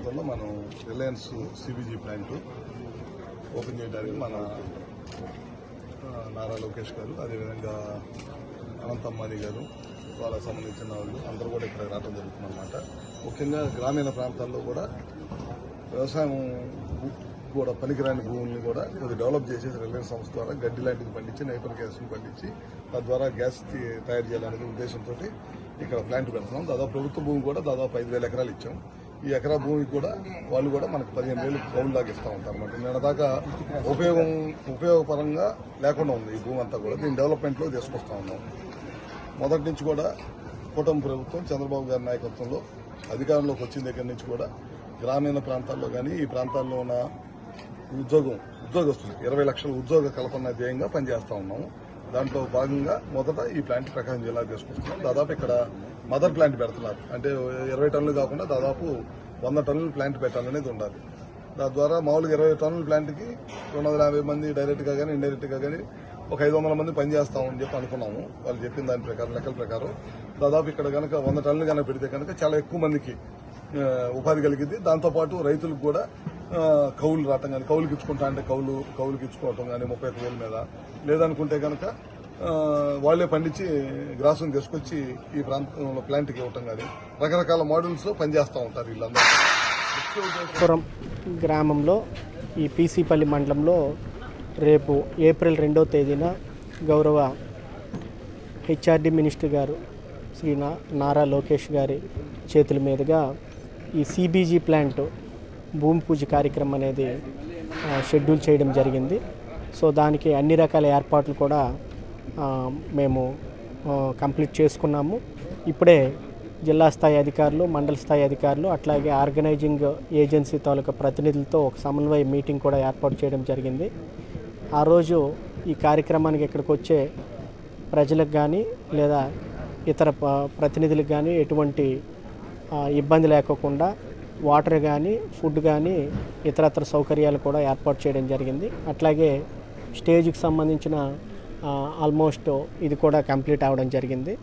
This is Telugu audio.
ప్రాంతంలో మనం రిలయన్స్ సిబిజీ ప్లాంట్ ఓపెన్ చేయడానికి మన నారా లోకేష్ గారు అదేవిధంగా అనంత అంబానీ గారు వాళ్ళకి సంబంధించిన వాళ్ళు అందరూ కూడా ఇక్కడ రావడం జరుగుతుందన్నమాట. ముఖ్యంగా గ్రామీణ ప్రాంతాల్లో కూడా వ్యవసాయం కూడా పనికిరాని భూముల్ని కూడా కొద్దిగా డెవలప్ చేసేసి రిలయన్స్ సంస్థ ద్వారా గడ్డి లాంటిది పండించి నైపర్ గ్యాస్ని పండించి తద్వారా గ్యాస్ తయారు చేయాలనే ఉద్దేశంతో ఇక్కడ ప్లాంట్ పెడుతున్నాం. దాదాపు ప్రభుత్వ భూమి కూడా దాదాపు ఐదు వేల ఎకరాలు ఇచ్చాం. ఈ ఎకరా భూమికి కూడా వాళ్ళు కూడా మనకు పదిహేను వేలు కౌలు దాకా ఇస్తూ ఉంటారు అనమాట నిన్న దాకా ఉపయోగం ఉపయోగపరంగా లేకుండా ఉంది ఈ భూమి అంతా కూడా. దీన్ని డెవలప్మెంట్లో తీసుకొస్తా ఉన్నాం. మొదటి నుంచి కూడా కూటమి ప్రభుత్వం చంద్రబాబు గారి నాయకత్వంలో అధికారంలోకి వచ్చిన దగ్గర నుంచి కూడా గ్రామీణ ప్రాంతాల్లో కానీ ఈ ప్రాంతాల్లో ఉన్న ఉద్యోగం ఉద్యోగస్తులు ఇరవై లక్షల ఉద్యోగ కల్పన ధ్యేయంగా పనిచేస్తూ ఉన్నాము. దాంట్లో భాగంగా మొదట ఈ ప్లాంట్ ప్రకాశం జిల్లా తీసుకొస్తున్నాం. దాదాపు ఇక్కడ మదర్ ప్లాంట్ పెడుతున్నారు. అంటే ఇరవై టన్నులు కాకుండా దాదాపు వంద టన్నులు ప్లాంట్ పెట్టాలనేది ఉండాలి. దాని ద్వారా మామూలుగా ఇరవై టన్నుల ప్లాంట్కి రెండు వందల యాభై మంది డైరెక్ట్గా కానీ ఇండైరెక్ట్గా కానీ ఒక ఐదు వందల మంది పనిచేస్తామని చెప్పి అనుకున్నాము. వాళ్ళు చెప్పిన దాని ప్రకారం లెక్కల ప్రకారం. దాదాపు ఇక్కడ కనుక వంద టన్నులు కనుక పెడితే కనుక చాలా ఎక్కువ మందికి ఉపాధి కలిగింది దాంతోపాటు రైతులకు కూడా కౌలు రావటం కానీ కౌలుకి ఇచ్చుకుంటా అంటే కౌలు కౌలుకి ఇచ్చుకోవటం కానీ ముప్పై ఒక్క వేల మీద. లేదనుకుంటే కనుక వాళ్ళే పండించి గ్రాసం తీసుకొచ్చి ఈ ప్రాంతంలో ప్లాంట్కి ఇవ్వటం కానీ రకరకాల మోడల్స్ పనిచేస్తూ ఉంటారు వీళ్ళందరూ. గ్రామంలో ఈ పీసీపల్లి మండలంలో రేపు ఏప్రిల్ రెండో తేదీన గౌరవ హెచ్ఆర్డి మినిస్టర్ గారు శ్రీ నారా లోకేష్ గారి చేతుల మీదుగా ఈ సిబీజీ ప్లాంట్ భూమి పూజ కార్యక్రమం అనేది షెడ్యూల్ చేయడం జరిగింది. సో దానికి అన్ని రకాల ఏర్పాట్లు కూడా మేము కంప్లీట్ చేసుకున్నాము. ఇప్పుడే జిల్లా స్థాయి అధికారులు మండల స్థాయి అధికారులు అట్లాగే ఆర్గనైజింగ్ ఏజెన్సీ తాలూకా ప్రతినిధులతో ఒక సమన్వయ మీటింగ్ కూడా ఏర్పాటు చేయడం జరిగింది. ఆ రోజు ఈ కార్యక్రమానికి ఇక్కడికి వచ్చే ప్రజలకు కానీ లేదా ఇతర ప్రతినిధులకు కానీ ఎటువంటి ఇబ్బంది లేకోకుండా వాటర్ కానీ ఫుడ్ కానీ ఇతరత్ర సౌకర్యాలు కూడా ఏర్పాటు చేయడం జరిగింది. అట్లాగే స్టేజ్కి సంబంధించిన ఆల్మోస్ట్ ఇది కూడా కంప్లీట్ అవ్వడం జరిగింది.